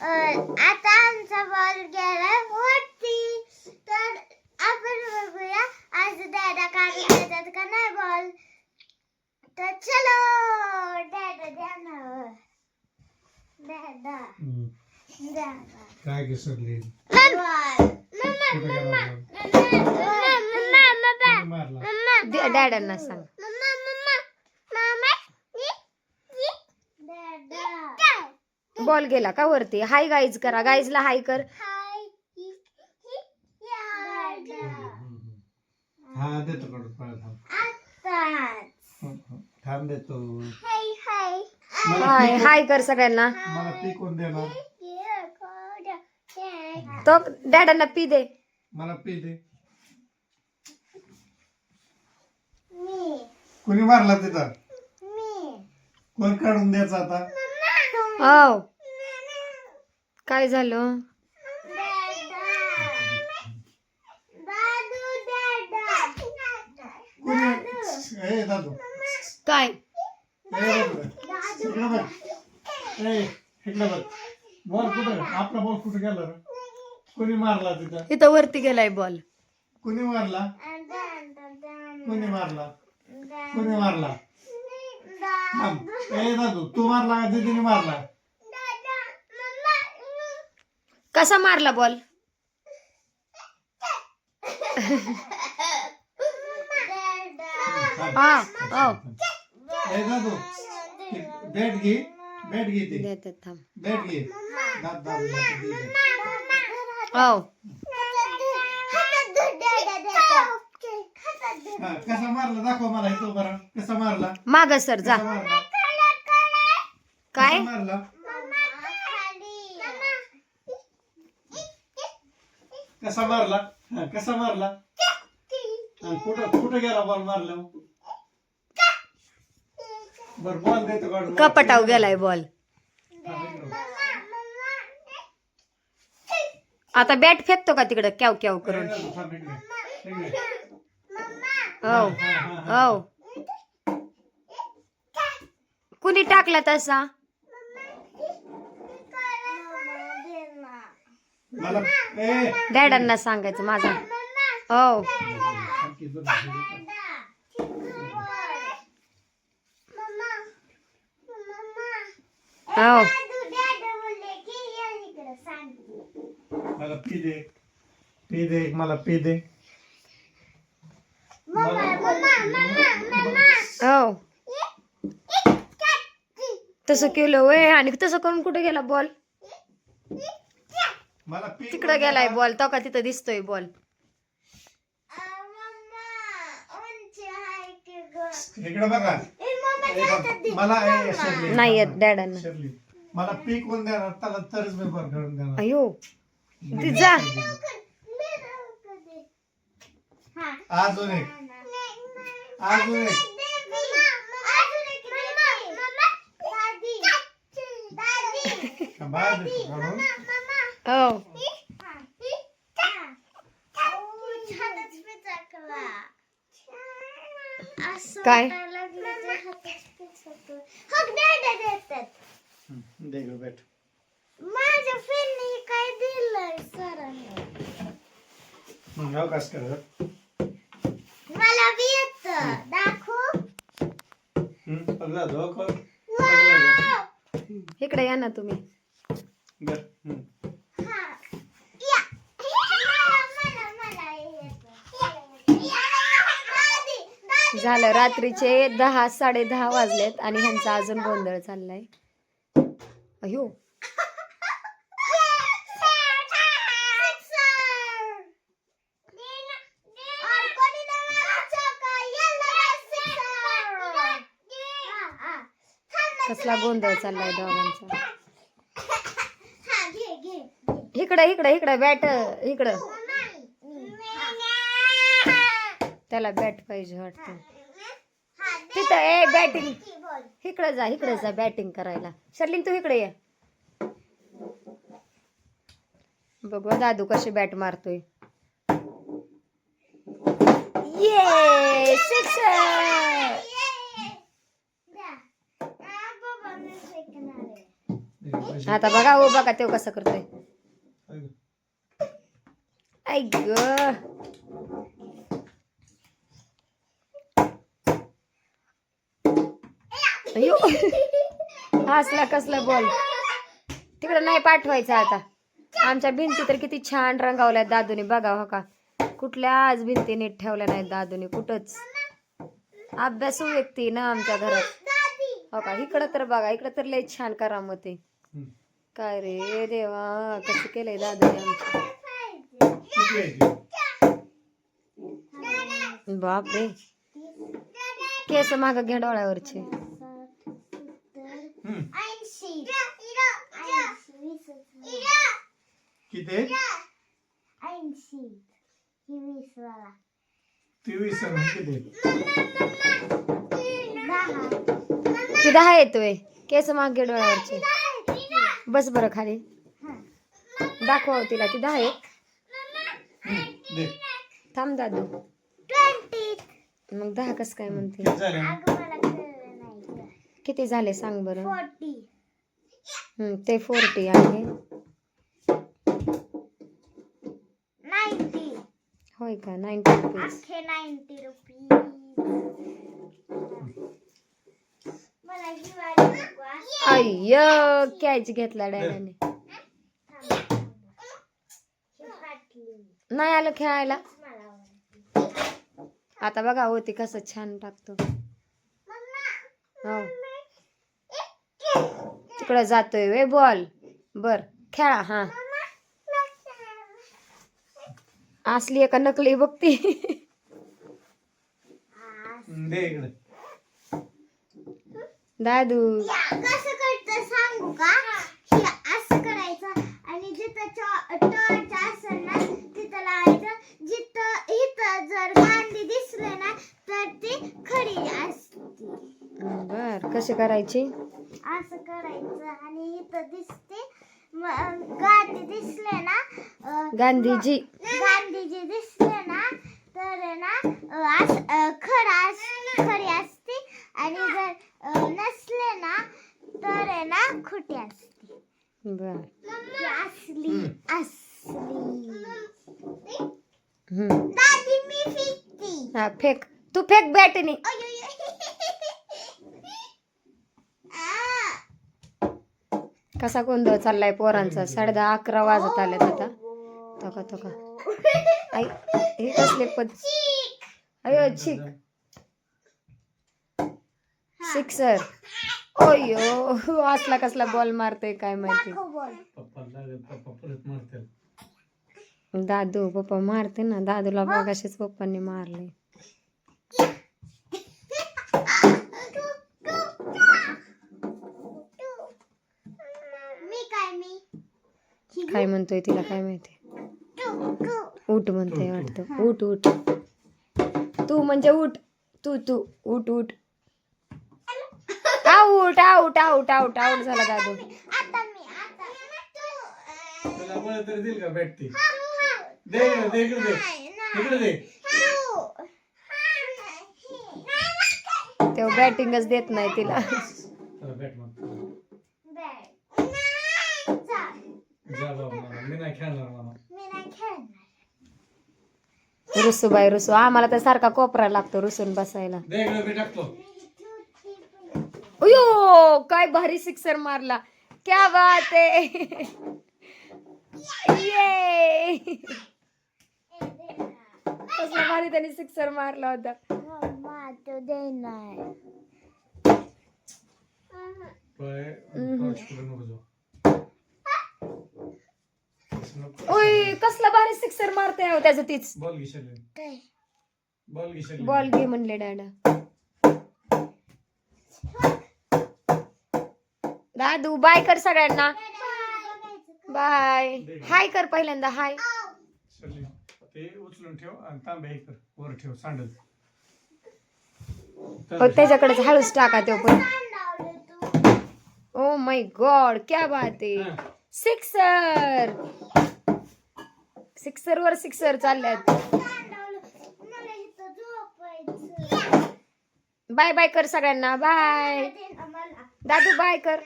अं, आता आमचा बॉल गेला वरती. तर आपण बघूया आज दादा काढून देतात का नाही बॉल तर चलो दादा द्या ना. दादा. काय घसरली? मम्मा मम्मा कुणी मारला. दे- डॅडांना सांग मम्मा मम्मा मामा दादा बॉल गेला का वरती? हाय गाईज करा. गाईजला हाय कर. हाय हा देतो थांब. हं, हं. देतो. हाय कर सगळ्यांना. मला पीक कोण देणार तो डॅडांना पी दे. मला पी दे. मी कोणी मारला तिथं? मी कोण काढून द्यायचा आता? हो काय झालं? काय? बॉल कुठं? आपला बॉल कुठे गेला कोणी मारला तिथं? इथं वरती गेलाय बॉल. कोणी मारला? कोणी मारला? कोणी मारला. ए दादू तू मारला का? दीदीने मारला? कसा मारला बॉल? हा हो. ए दादू बॅट घे बॅट घे ते. देतात थांब. बॅट घे. दाद दाद दाद दे दे. हो. हा, कसा मारला दाखव मला बरा कसा मारला? माग सर जा. काय? मारला? कसा मारला? हा, कसा मारला? हा, कुठं कुठं गेला बॉल मारला? बर बॉल देतो काढून. कपटाव गेलाय बॉल. आता बॅट फेकतो का तिकडं? क्याव क्याव करून. हा. हो. कुणी टाकला तसा? मला ए! डॅडांना सांगायचं माझा. हो. हो. मला पी दे. पी दे मला पी दे. हो. तसं केलं वय आणि तसं करून कुठे गेला बॉल. मला पी तिकडं गेलाय बॉल तो का तिथं दिसतोय बॉल इकडे बघा. मला शर्ली, नाही येत मला- डॅडांना. शर्ली, मला पी कोण देणार? त्याला तरच मी बरं घालून देणार. अयो. ती जा. अजून एक. अजून एक. हो काय? दे गं बेट माझ्या फ्रेंडने काय दिलंय सरांनी मग मला बी येत दाखवू पगला इकडे या ना तुम्ही बर. हा. या. मला, मला, मला येतं. दादी, दादी. झालं. रात्रीचे दहा साडे दहा वाजलेत आणि ह्यांचा अजून गोंधळ चाललाय. अयो कसला गोंधळ चाललाय दोघांचा. इकडं इकडं इकडं बॅट इकडं. त्याला बॅट पाहिजे वाटतं. तिथं ए बॅटिंग. इकडे जा इकडे जा बॅटिंग करायला. शर्लिन तू इकडे ये. बघू दादू कशी बॅट मारतोय. ये. हा. आता बघा हो बघा तो कसं करतोय. ऐक. अयो हसला कसला बॉल. तिकडे नाही पाठवायचं आता. आमच्या भिंती तर किती छान रंगावल्यात दादूने. बघा हो का. कुठल्याच भिंती नीट ठेवल्या नाहीत दादूने. कुठंच. अभ्यासू व्यक्ती ना आमच्या घरात. हो का. इकडं तर बघा. इकडं तर लय छान करामत आहे. हम्म. काय रे देवा. कसं केलंय दादूने आमच्या ते? बापरे. केस माग घ्या डोळ्यावरचे. हम्म. ऐंशी किती? ऐंशी वीस वाला तेवीस आहे किती? आहे? दहा ती दहा येतोय. केस माग डोळ्यावरचे. बस बरं खाली. दाखवा तिला ती दहा आहे थांब दादू. मग दहा कस काय म्हणते किती झाले मग? अगं मला कळलं नाही किती झाले सांग बरं? हम्म, ते फोर्टी आहे. होय का? Ninety rupees. अय्य कॅच घेतला डॅडाने. नाही आलं खेळायला. आता बघा होती कसं छान टाकतो. हो. तिकडं जातोय वे बॉल. बर खेळा हा. असली एका नकली बघती? हम्म, दे इकडे. दादू. कसं करतं सांगू का? हे असं करायचं आणि जिथं टॉर्च असेल ना तिथं लावायचं. जिथं इथं जर गांधी दिसले ना तर ती खडी असते. बर कशी करायची? असं करायचं आणि इथं दिसते. मग गांधी दिसले ना? अं, गांधीजी. गांधीजी दिसले ना? तर आहे ना अं, अस- अं, खडा अस- खडी असते. आणि जर अं, नसले ना तर आहे ना खोटी असते. बर. ही असली असली. हम्म. दादी मी फिरती हा फेक. तू फेक बॅटनी कसा गोंधळ चाललाय पोरांचा? साडे दहा अकरा वाजत आल्यात आता. तका तका. आई हे कसले पद अयो छिक सिक्सर ओयो असला कसला बॉल मारतोय काय माहिती. दादू पप्पा मारते ना. दादूला बघाशीच पप्पांनी मारले मी काय म्हणतोय तिला काय माहिती? उठ म्हणते वाटतं. उठ उठ. तू म्हणजे उठ. तू तू. उठ उठ. Out out out out out झाला दादू. तेव्हा बॅटिंगच देत नाही तिला चला बॅट मग जा बाबा मला मी नाही खेळणार. मला मी नाही खेळणार. रुसू बाई रुसू. आम्हाला तर सारखा कोपरा लागतो रुसून बसायला. दे इकडे मी टाकतो. अयो काय भारी सिक्सर मारला. क्या बात आहे. ये. कसला भारी त्याने सिक्सर मारला होता. मम्मा तू देणार. नको जाऊ. ओय कसला भारी सिक्सर मारते हो त्याचं तीच. बॉल काय? बॉल घिशले बॉल घे म्हणले डॅडा. दादू बाय कर सगळ्यांना. बाय. हाय कर पहिल्यांदा हाय. चल ते उचलून ठेव आणि तांबे कर. वर ठेव सांडल. हो त्याच्याकडेच हळूच टाका तो पण. ओ माय गॉड क्या बात आहे. हा. सिक्सर. सिक्सर वर सिक्सर चालल्यात. बाय बाय कर सगळ्यांना. बाय. दादू बाय कर.